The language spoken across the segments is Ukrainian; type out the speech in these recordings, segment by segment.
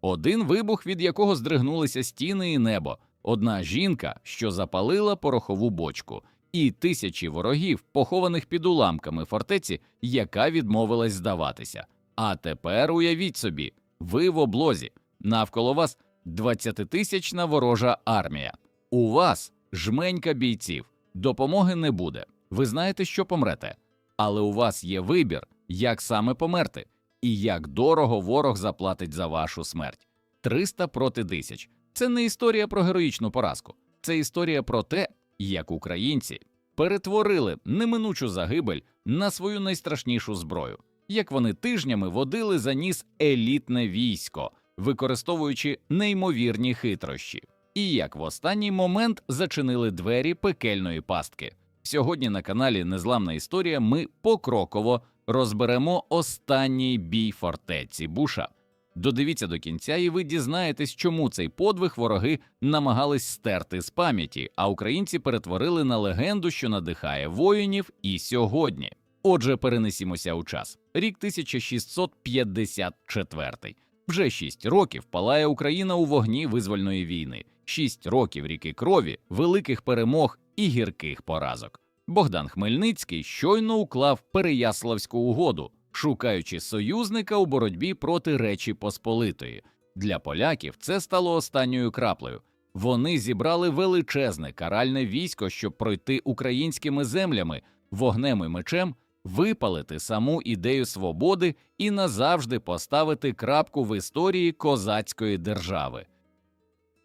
Один вибух, від якого здригнулися стіни і небо, одна жінка, що запалила порохову бочку, і тисячі ворогів, похованих під уламками фортеці, яка відмовилась здаватися. А тепер уявіть собі, ви в облозі, навколо вас 20-тисячна ворожа армія. У вас жменька бійців, допомоги не буде. Ви знаєте, що помрете, але у вас є вибір, як саме померти, і як дорого ворог заплатить за вашу смерть. 300 проти тисяч. Це не історія про героїчну поразку, це історія про те, як українці перетворили неминучу загибель на свою найстрашнішу зброю, як вони тижнями водили за ніс елітне військо, використовуючи неймовірні хитрощі, і як в останній момент зачинили двері пекельної пастки. Сьогодні на каналі Незламна історія ми покроково розберемо останній бій фортеці Буша. Додивіться до кінця, і ви дізнаєтесь, чому цей подвиг вороги намагались стерти з пам'яті, а українці перетворили на легенду, що надихає воїнів і сьогодні. Отже, перенесімося у час. Рік 1654. Вже шість років палає Україна у вогні визвольної війни, шість років ріки крові, великих перемог і гірких поразок. Богдан Хмельницький щойно уклав Переяславську угоду, шукаючи союзника у боротьбі проти Речі Посполитої. Для поляків це стало останньою краплею. Вони зібрали величезне каральне військо, щоб пройти українськими землями, вогнем і мечем, випалити саму ідею свободи і назавжди поставити крапку в історії козацької держави.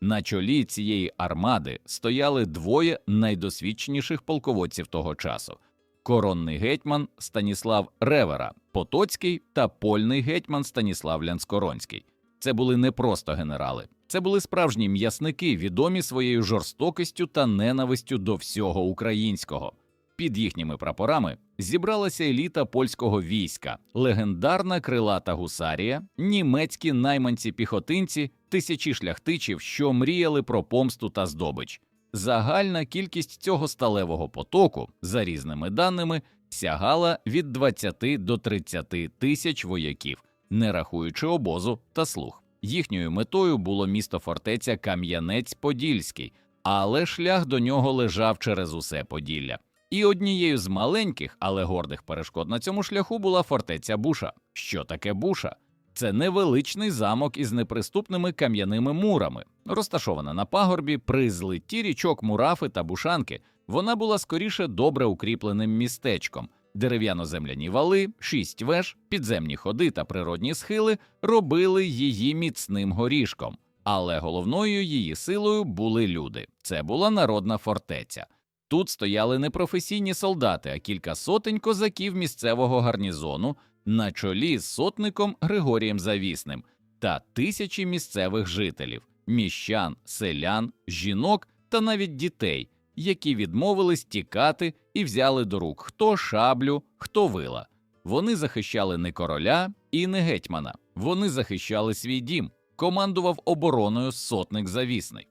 На чолі цієї армади стояли двоє найдосвідченіших полководців того часу: коронний гетьман Станіслав Ревера, Потоцький та польний гетьман Станіслав Лянскоронський. Це були не просто генерали, це були справжні м'ясники, відомі своєю жорстокістю та ненавистю до всього українського. Під їхніми прапорами зібралася еліта польського війська, легендарна крилата гусарія, німецькі найманці-піхотинці, тисячі шляхтичів, що мріяли про помсту та здобич. Загальна кількість цього сталевого потоку, за різними даними, сягала від 20 до 30 тисяч вояків, не рахуючи обозу та слуг. Їхньою метою було місто фортеця Кам'янець-Подільський, але шлях до нього лежав через усе Поділля. І однією з маленьких, але гордих перешкод на цьому шляху була фортеця Буша. Що таке Буша? Це невеличний замок із неприступними кам'яними мурами, розташована на пагорбі при злитті річок Мурафи та Бушанки. Вона була скоріше добре укріпленим містечком. Дерев'яно-земляні вали, шість веж, підземні ходи та природні схили робили її міцним горішком. Але головною її силою були люди. Це була народна фортеця. Тут стояли не професійні солдати, а кілька сотень козаків місцевого гарнізону на чолі з сотником Григорієм Завісним та тисячі місцевих жителів, міщан, селян, жінок та навіть дітей, які відмовились тікати і взяли до рук хто шаблю, хто вила. Вони захищали не короля і не гетьмана, вони захищали свій дім, командував обороною сотник Завісний.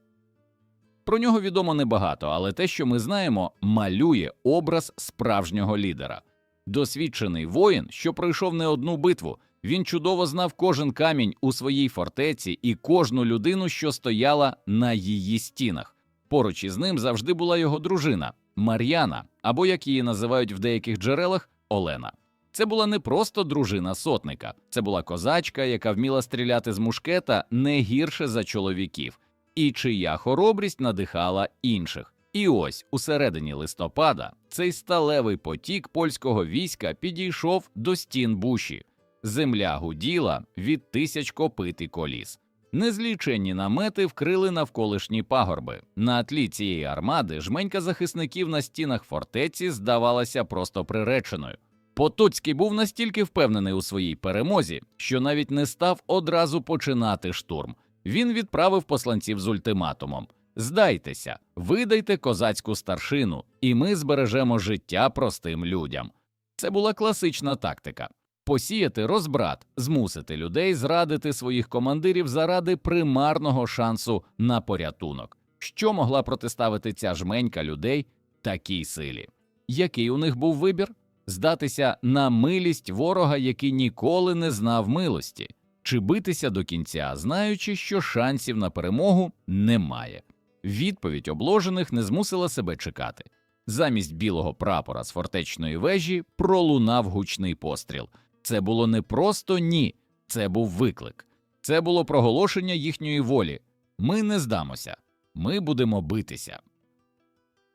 Про нього відомо небагато, але те, що ми знаємо, малює образ справжнього лідера. Досвідчений воїн, що пройшов не одну битву, він чудово знав кожен камінь у своїй фортеці і кожну людину, що стояла на її стінах. Поруч із ним завжди була його дружина Мар'яна, або як її називають в деяких джерелах Олена. Це була не просто дружина сотника, це була козачка, яка вміла стріляти з мушкета не гірше за чоловіків, і чия хоробрість надихала інших. І ось у середині листопада цей сталевий потік польського війська підійшов до стін буші. Земля гуділа від тисяч копит і коліс. Незліченні намети вкрили навколишні пагорби. На тлі цієї армади жменька захисників на стінах фортеці здавалася просто приреченою. Потоцький був настільки впевнений у своїй перемозі, що навіть не став одразу починати штурм. Він відправив посланців з ультиматумом: Здайтеся, видайте козацьку старшину, і ми збережемо життя простим людям. Це була класична тактика посіяти розбрат, змусити людей зрадити своїх командирів заради примарного шансу на порятунок. Що могла протиставити ця жменька людей такій силі? Який у них був вибір? Здатися на милість ворога, який ніколи не знав милості. чи битися до кінця, знаючи, що шансів на перемогу немає. Відповідь обложених не змусила себе чекати. Замість білого прапора з фортечної вежі пролунав гучний постріл. Це було не просто ні, це був виклик. Це було проголошення їхньої волі. Ми не здамося, ми будемо битися.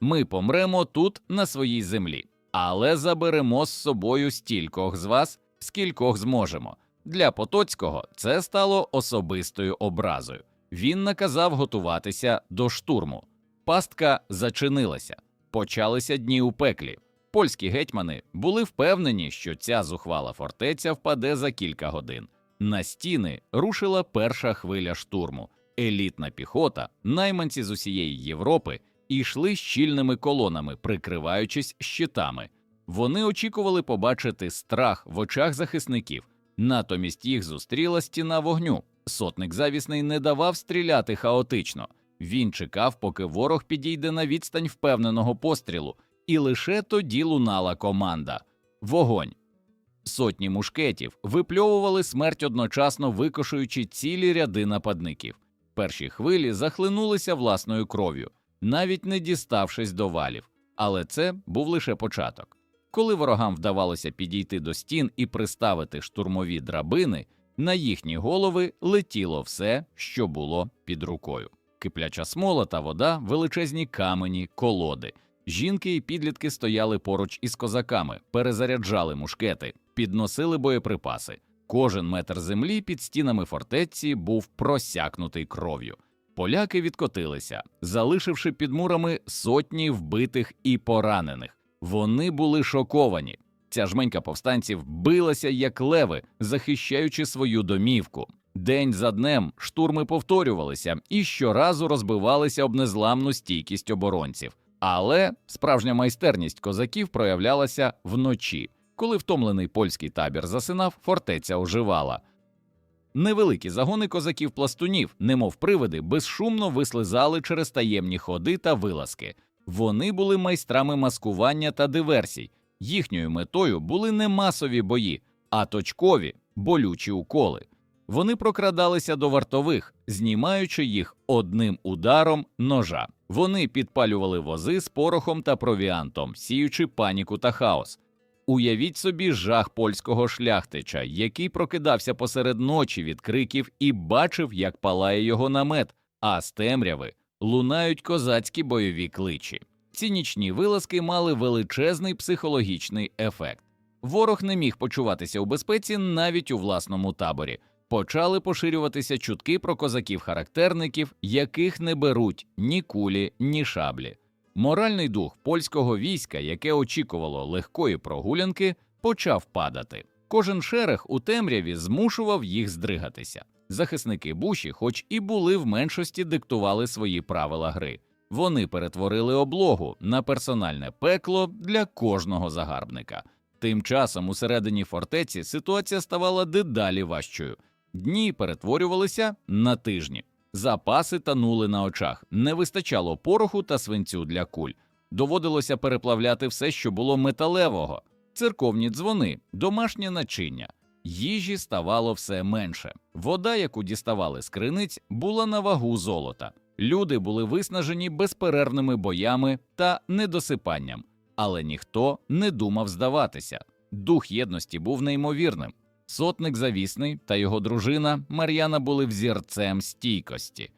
Ми помремо тут, на своїй землі, але заберемо з собою стількох з вас, скількох зможемо. Для Потоцького це стало особистою образою. Він наказав готуватися до штурму. Пастка зачинилася, почалися дні у пеклі. Польські гетьмани були впевнені, що ця зухвала фортеця впаде за кілька годин. На стіни рушила перша хвиля штурму. Елітна піхота, найманці з усієї Європи, йшли щільними колонами, прикриваючись щитами. Вони очікували побачити страх в очах захисників. Натомість їх зустріла стіна вогню. Сотник завісний не давав стріляти хаотично. Він чекав, поки ворог підійде на відстань впевненого пострілу, і лише тоді лунала команда вогонь. Сотні мушкетів випльовували смерть одночасно викошуючи цілі ряди нападників. Перші хвилі захлинулися власною кров'ю, навіть не діставшись до валів. Але це був лише початок. Коли ворогам вдавалося підійти до стін і приставити штурмові драбини, на їхні голови летіло все, що було під рукою. Кипляча смола та вода, величезні камені, колоди. Жінки і підлітки стояли поруч із козаками, перезаряджали мушкети, підносили боєприпаси. Кожен метр землі під стінами фортеці був просякнутий кров'ю. Поляки відкотилися, залишивши під мурами сотні вбитих і поранених. Вони були шоковані. Ця жменька повстанців билася як леви, захищаючи свою домівку. День за днем штурми повторювалися і щоразу розбивалися об незламну стійкість оборонців. Але справжня майстерність козаків проявлялася вночі. Коли втомлений польський табір засинав, фортеця оживала. Невеликі загони козаків-пластунів, немов привиди, безшумно вислизали через таємні ходи та вилазки. Вони були майстрами маскування та диверсій. Їхньою метою були не масові бої, а точкові, болючі уколи. Вони прокрадалися до вартових, знімаючи їх одним ударом ножа. Вони підпалювали вози з порохом та провіантом, сіючи паніку та хаос. Уявіть собі жах польського шляхтича, який прокидався посеред ночі від криків і бачив, як палає його намет, а з темряви лунають козацькі бойові кличі. Ці нічні вилазки мали величезний психологічний ефект. Ворог не міг почуватися у безпеці навіть у власному таборі. Почали поширюватися чутки про козаків-характерників, яких не беруть ні кулі, ні шаблі. Моральний дух польського війська, яке очікувало легкої прогулянки, почав падати. Кожен шерех у темряві змушував їх здригатися. Захисники буші, хоч і були в меншості, диктували свої правила гри. Вони перетворили облогу на персональне пекло для кожного загарбника. Тим часом усередині фортеці ситуація ставала дедалі важчою. Дні перетворювалися на тижні. Запаси танули на очах, не вистачало пороху та свинцю для куль. Доводилося переплавляти все, що було металевого, церковні дзвони, домашнє начиння. Їжі ставало все менше. Вода, яку діставали з криниць, була на вагу золота. Люди були виснажені безперервними боями та недосипанням, але ніхто не думав здаватися. Дух єдності був неймовірним. Сотник завісний та його дружина Мар'яна були взірцем стійкості.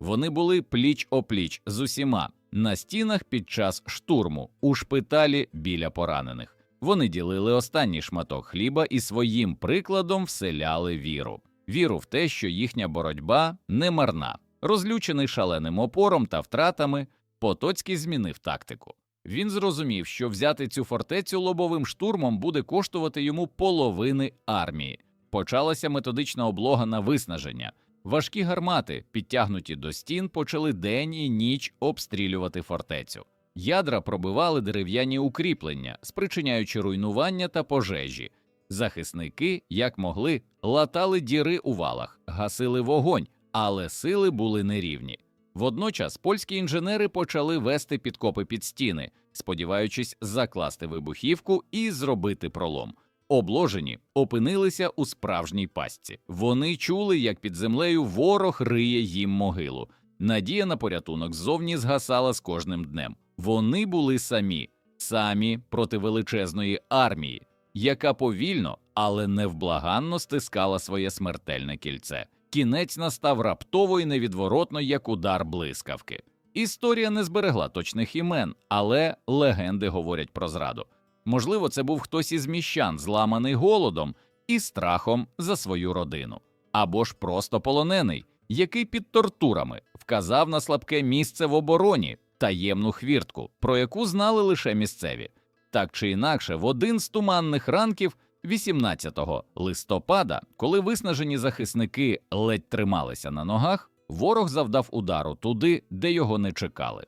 Вони були пліч опліч з усіма на стінах під час штурму, у шпиталі біля поранених. Вони ділили останній шматок хліба і своїм прикладом вселяли віру, віру в те, що їхня боротьба не марна. Розлючений шаленим опором та втратами, Потоцький змінив тактику. Він зрозумів, що взяти цю фортецю лобовим штурмом буде коштувати йому половини армії. Почалася методична облога на виснаження. Важкі гармати, підтягнуті до стін, почали день і ніч обстрілювати фортецю. Ядра пробивали дерев'яні укріплення, спричиняючи руйнування та пожежі. Захисники, як могли, латали діри у валах, гасили вогонь, але сили були нерівні. Водночас польські інженери почали вести підкопи під стіни, сподіваючись закласти вибухівку і зробити пролом. обложені, опинилися у справжній пастці. Вони чули, як під землею ворог риє їм могилу. Надія на порятунок ззовні згасала з кожним днем. Вони були самі, самі проти величезної армії, яка повільно, але невблаганно стискала своє смертельне кільце. Кінець настав раптово і невідворотно, як удар блискавки. Історія не зберегла точних імен, але легенди говорять про зраду. Можливо, це був хтось із міщан, зламаний голодом і страхом за свою родину, або ж просто полонений, який під тортурами вказав на слабке місце в обороні, таємну хвіртку, про яку знали лише місцеві. Так чи інакше, в один з туманних ранків 18 листопада, коли виснажені захисники ледь трималися на ногах, ворог завдав удару туди, де його не чекали.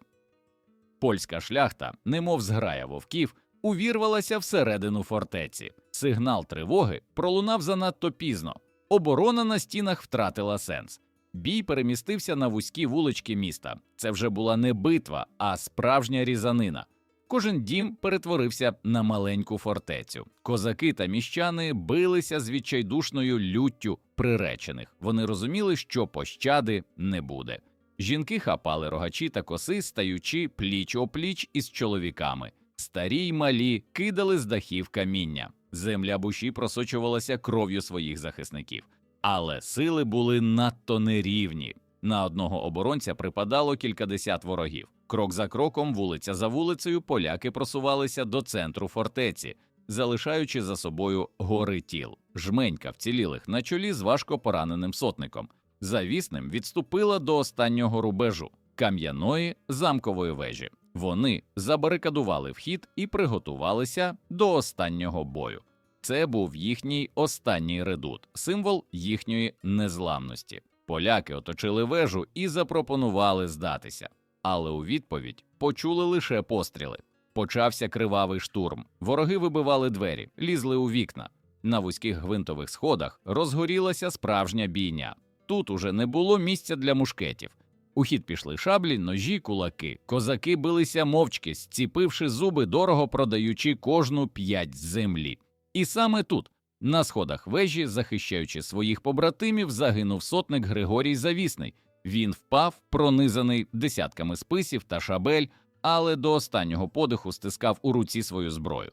Польська шляхта, немов зграя вовків, увірвалася всередину фортеці. Сигнал тривоги пролунав занадто пізно. Оборона на стінах втратила сенс. Бій перемістився на вузькі вулички міста. Це вже була не битва, а справжня різанина. Кожен дім перетворився на маленьку фортецю. Козаки та міщани билися з відчайдушною люттю приречених. Вони розуміли, що пощади не буде. Жінки хапали рогачі та коси, стаючи пліч опліч із чоловіками. Старі й малі кидали з дахів каміння. Земля буші просочувалася кров'ю своїх захисників. Але сили були надто нерівні. На одного оборонця припадало кількадесят ворогів. Крок за кроком, вулиця за вулицею, поляки просувалися до центру фортеці, залишаючи за собою гори тіл. Жменька вцілілих на чолі з важко пораненим сотником. Завісним відступила до останнього рубежу кам'яної замкової вежі. Вони забарикадували вхід і приготувалися до останнього бою. Це був їхній останній редут, символ їхньої незламності. Поляки оточили вежу і запропонували здатися, але у відповідь почули лише постріли. Почався кривавий штурм. Вороги вибивали двері, лізли у вікна. На вузьких гвинтових сходах розгорілася справжня бійня. Тут уже не було місця для мушкетів. У хід пішли шаблі, ножі, кулаки. Козаки билися мовчки, зціпивши зуби, дорого продаючи кожну п'ять землі. І саме тут, на сходах вежі, захищаючи своїх побратимів, загинув сотник Григорій Завісний. Він впав, пронизаний десятками списів та шабель, але до останнього подиху стискав у руці свою зброю.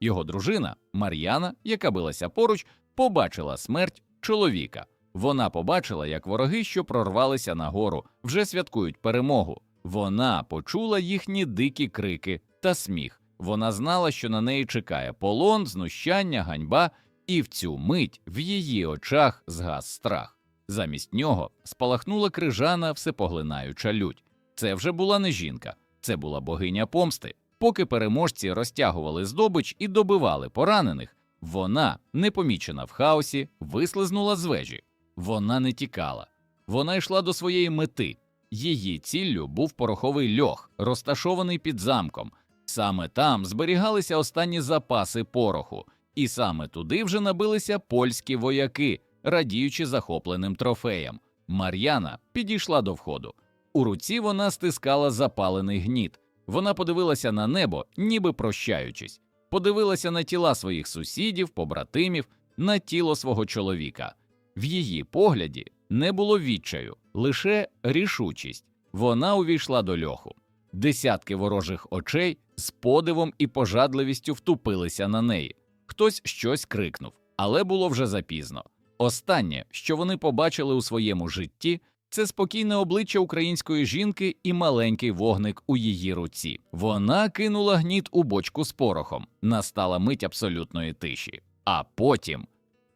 Його дружина Мар'яна, яка билася поруч, побачила смерть чоловіка. Вона побачила, як вороги, що прорвалися на гору, вже святкують перемогу. Вона почула їхні дикі крики та сміх. Вона знала, що на неї чекає полон, знущання, ганьба, і в цю мить в її очах згас страх. Замість нього спалахнула крижана всепоглинаюча лють. Це вже була не жінка, це була богиня помсти. Поки переможці розтягували здобич і добивали поранених, вона, непомічена в хаосі, вислизнула з вежі. Вона не тікала, вона йшла до своєї мети. Її ціллю був пороховий льох, розташований під замком. Саме там зберігалися останні запаси пороху, і саме туди вже набилися польські вояки, радіючи захопленим трофеям. Мар'яна підійшла до входу. У руці вона стискала запалений гніт. Вона подивилася на небо, ніби прощаючись, подивилася на тіла своїх сусідів, побратимів, на тіло свого чоловіка. В її погляді не було відчаю, лише рішучість. Вона увійшла до льоху. Десятки ворожих очей з подивом і пожадливістю втупилися на неї. Хтось щось крикнув, але було вже запізно. Останнє, що вони побачили у своєму житті, це спокійне обличчя української жінки і маленький вогник у її руці. Вона кинула гніт у бочку з порохом. Настала мить абсолютної тиші. А потім,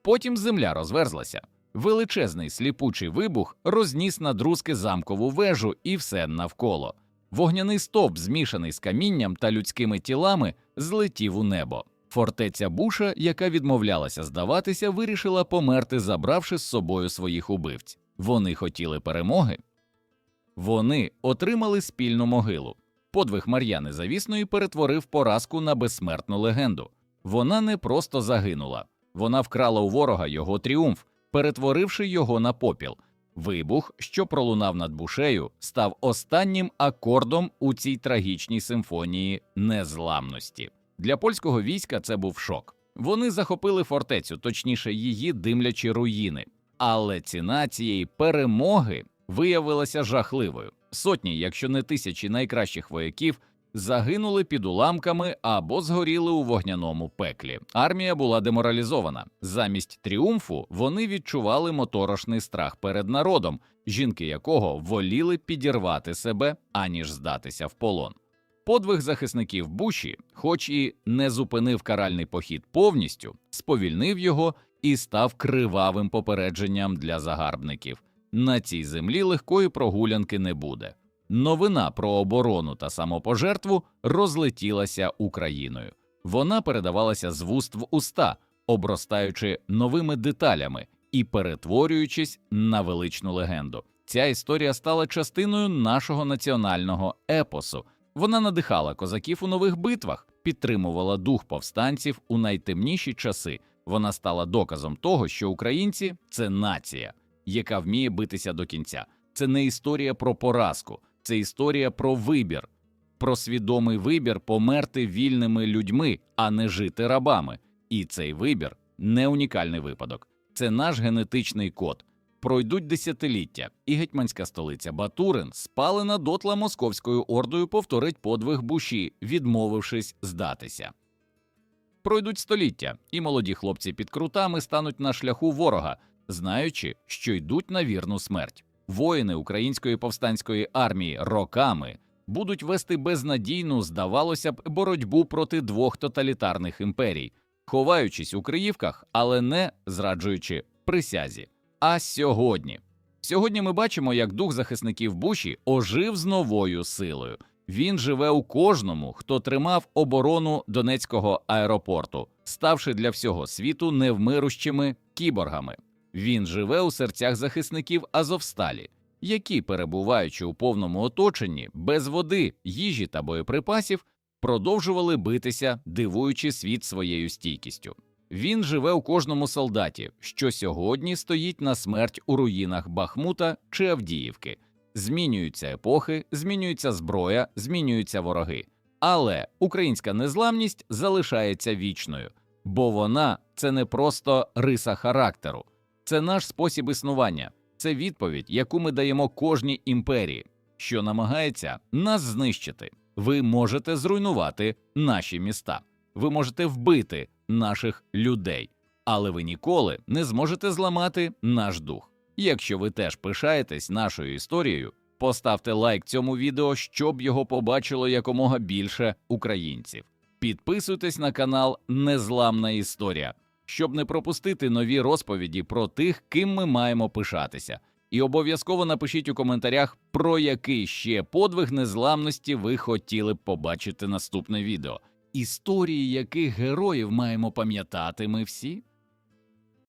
потім земля розверзлася. Величезний сліпучий вибух розніс на друзки замкову вежу і все навколо. Вогняний стовп, змішаний з камінням та людськими тілами, злетів у небо. Фортеця Буша, яка відмовлялася здаватися, вирішила померти, забравши з собою своїх убивць. Вони хотіли перемоги. Вони отримали спільну могилу. Подвиг Мар'яни Завісної перетворив поразку на безсмертну легенду. Вона не просто загинула, вона вкрала у ворога його тріумф, перетворивши його на попіл. Вибух, що пролунав над бушею, став останнім акордом у цій трагічній симфонії незламності. Для польського війська це був шок. Вони захопили фортецю, точніше, її димлячі руїни. Але ціна цієї перемоги виявилася жахливою. Сотні, якщо не тисячі найкращих вояків, загинули під уламками або згоріли у вогняному пеклі. Армія була деморалізована. Замість тріумфу вони відчували моторошний страх перед народом, жінки якого воліли підірвати себе аніж здатися в полон. Подвиг захисників Буші, хоч і не зупинив каральний похід повністю, сповільнив його і став кривавим попередженням для загарбників. На цій землі легкої прогулянки не буде. Новина про оборону та самопожертву розлетілася Україною. Вона передавалася з вуст в уста, обростаючи новими деталями і перетворюючись на величну легенду. Ця історія стала частиною нашого національного епосу. Вона надихала козаків у нових битвах, підтримувала дух повстанців у найтемніші часи. Вона стала доказом того, що українці це нація, яка вміє битися до кінця. Це не історія про поразку, це історія про вибір, про свідомий вибір померти вільними людьми, а не жити рабами. І цей вибір не унікальний випадок. Це наш генетичний код. Пройдуть десятиліття, і гетьманська столиця Батурин, спалена дотла московською ордою, повторить подвиг буші, відмовившись здатися. Пройдуть століття, і молоді хлопці під крутами стануть на шляху ворога, знаючи, що йдуть на вірну смерть. Воїни української повстанської армії роками будуть вести безнадійну, здавалося б, боротьбу проти двох тоталітарних імперій, ховаючись у Криївках, але не зраджуючи присязі. А сьогодні. Сьогодні ми бачимо, як дух захисників Буші ожив з новою силою. Він живе у кожному, хто тримав оборону Донецького аеропорту, ставши для всього світу невмирущими кіборгами. Він живе у серцях захисників Азовсталі, які, перебуваючи у повному оточенні, без води, їжі та боєприпасів, продовжували битися, дивуючи світ своєю стійкістю. Він живе у кожному солдаті, що сьогодні стоїть на смерть у руїнах Бахмута чи Авдіївки. Змінюються епохи, змінюється зброя, змінюються вороги. Але українська незламність залишається вічною, бо вона це не просто риса характеру, це наш спосіб існування, це відповідь, яку ми даємо кожній імперії, що намагається нас знищити. Ви можете зруйнувати наші міста, ви можете вбити наших людей, але ви ніколи не зможете зламати наш дух. Якщо ви теж пишаєтесь нашою історією, поставте лайк цьому відео, щоб його побачило якомога більше українців. Підписуйтесь на канал Незламна Історія, щоб не пропустити нові розповіді про тих, ким ми маємо пишатися. І обов'язково напишіть у коментарях, про який ще подвиг незламності ви хотіли б побачити наступне відео. Історії яких героїв маємо пам'ятати ми всі?